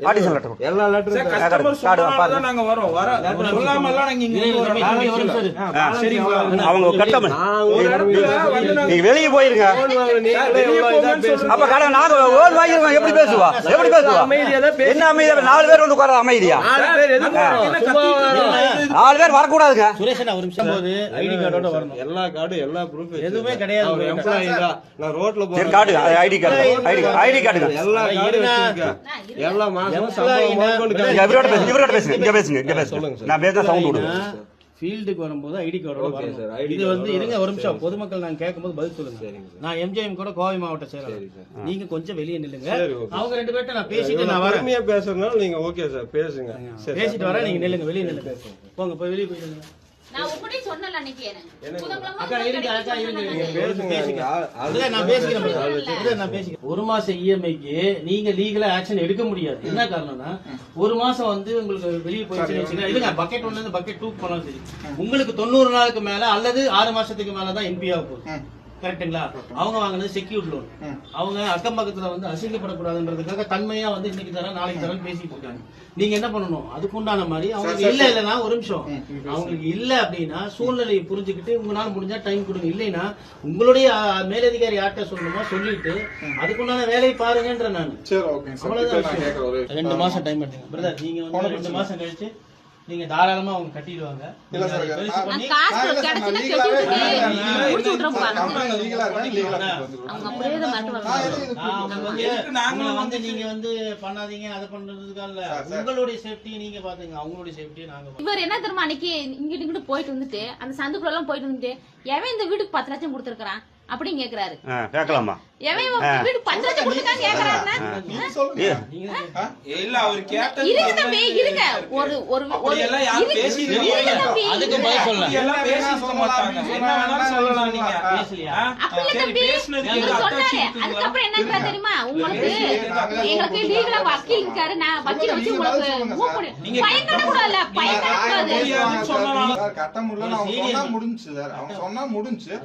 Artisan letter எல்லா லெட்டரும் card, customer card. சொல்லாம. தான் நாங்க வரோம். வர சொல்லாமலாம் நாங்க இங்க. ஆ, சரிங்களா? அவங்க கட்டம நாங்க வெளியே போயிருங்க. அப்ப கடை நாங்க ஓன் வாங்கிருக்கோம் எப்படி பேசுவா? எப்படி பேசுவா. என்ன அமைதியா? நாலு பேர் வந்து உட்கார அமைதியா? நாலு பேர் வரக்கூடாதுங்க. சுரேஷ் அண்ணா, ஒரு நிமிஷம் போது. ஐடி கார்டோட வரணும். எல்லா கார்டு எல்லா ப்ரூஃப் எதுவுமே கிடையாது ஒரு எம்ப்ளாயி தான். நான் ரோட்ல சரி போறேன். காட்டுங்க ஐடி கார்டு. ஐடி கார்டுங்க எல்லா கார்டு இருங்க. இவரோட பேசுங்க இவரோட பேசுங்க இங்க பேசுங்க இங்க பேசுங்க. நான் பேச சவுண்ட் ஃபீல்டுக்கு வரும்போது வரணும். இது வந்து இருங்க ஒரு நிமிஷம். பொதுமக்கள் நாங்க கேட்கும்போது பதில் சொல்லுங்க. நான் எம்ஜிஎம் கூட கோவை மாவட்ட சரி செயலாளர். நீங்க கொஞ்சம் வெளியே நில்லுங்க. சரி, okay. அவங்க ரெண்டு பேர்ட்ட நான் பேசிட்டு நான் வரேன். பேசுறதுனால நீங்க ஓகே சார் பேசுங்க. பேசிட்டு வரேன். நீங்க நில்லுங்க வெளியே நில்லுங்க. போங்க போய் வெளியே போய் நில்லுங்க. நான் உங்ககிட்டயும் சொன்னல அன்னைக்கு எனக்கு. ஒரு மாசம் இஎம்ஐக்கு நீங்க லீகலா ஆக்ஷன் எடுக்க முடியாது. என்ன காரணம்னா ஒரு மாசம் வந்து உங்களுக்கு வெளியே போயிடுச்சுன்னு இல்லங்க பக்கெட் ஒன்ல இருந்து பக்கெட் டூ போனாலும் சரி. உங்களுக்கு தொண்ணூறு நாளுக்கு மேல அல்லது ஆறு மாசத்துக்கு மேல தான் என்பி ஆக போகுது. கரெக்ட்டுங்களா? அவங்க வாங்கினது செக்யூர்ட் லோன் அவங்க அக்கம் பக்கத்துல வந்து அசிங்கப்படக்கூடாதுன்றதுக்காக தன்மையா வந்து இன்னைக்கு தரேன் நாளைக்கு தரேன் பேசிட்டு இருக்காங்க. நீங்க என்ன பண்ணணும்? அதுக்குண்டான மாதிரி அவங்களுக்கு இல்ல இல்லைன்னா ஒரு நிமிஷம். அவங்களுக்கு இல்ல அப்படின்னா சூழ்நிலையை புரிஞ்சுக்கிட்டு உங்களால முடிஞ்சா டைம் கொடுங்க. இல்லைன்னா உங்களுடைய மேலதிகாரி யார்கிட்ட சொல்லணுமோ சொல்லிட்டு அதுக்குண்டான வேலையை பாருங்கன்ற நான். அவ்வளவுதான் ரெண்டு மாசம் டைம் எடுத்துங்க. பிரதர் நீங்க வந்து ரெண்டு மாசம் கழிச்சு நீங்க தாராளமா அவங்க கட்டிடுவாங்க. வந்து நீங்க வந்து பண்ணாதீங்க அதை இல்ல சார். உங்களுடைய சேஃப்டியை நீங்க பாத்துங்க. அவங்களுடைய சேஃப்டியை நாங்க. இவர் என்ன தெரியுமா அன்னைக்கு இங்கிட்டு இங்கிட்டு போயிட்டு வந்துட்டு அந்த சந்துக்குள்ள எல்லாம் போயிட்டு வந்துட்டு எவன் இந்த வீட்டுக்கு பத்து லட்சம் கொடுத்துருக்கான் அப்படின்னு கேக்குறாரு. கேட்கலாமா இல்ல அவர் கேட்டது இருங்க தம்பி இருங்க. ஒரு ஒரு ஒரு அப்படியெல்லாம் யாரும் தம்பி அதுக்கு இருங்க. பதில் சொல்ல. எல்லாம் மாட்டாங்க. என்ன வேணாலும் சொல்லலாம். நீங்க பேசலையா? ஆ? அப்படி சரி பேசுனதுக்கு சொன்னாரு? அதுக்கப்புறம் என்ன தெரியுமா? உங்களுக்கு எங்களுக்கு லீகலா வக்கீல் இருக்காரு நான் வக்கீல் வச்சு உங்களுக்கு கூடாது கட்ட அவங்க சொன்னா முடிஞ்சுச்சு சார். அவங்க சொன்னா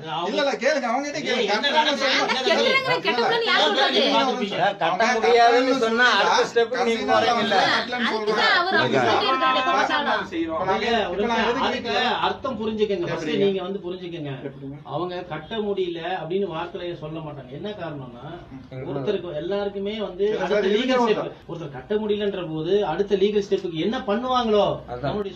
அவங்க- இல்ல, இல்ல, கேளுங்க, அவங்ககிட்ட கேளுங்க. கட்ட முடியாதுன்னு சொன்னா அடுத்த ஸ்டெப் நீங்க போறீங்கல்ல? அர்த்தம் புரிஞ்சுக்கங்க? நீங்க வந்து புரிஞ்சுக்கங்க. அவங்க கட்ட முடியல அப்படின்னு வார்த்தையில சொல்ல மாட்டாங்க. என்ன காரணம்னா ஒருத்தருக்கு எல்லாருக்குமே வந்து அடுத்த லீகல் ஸ்டெப் ஒருத்தர் கட்ட முடியலன்ற போது அடுத்த லீகல் ஸ்டெப்புக்கு என்ன பண்ணுவாங்களோ? நம்மளுடைய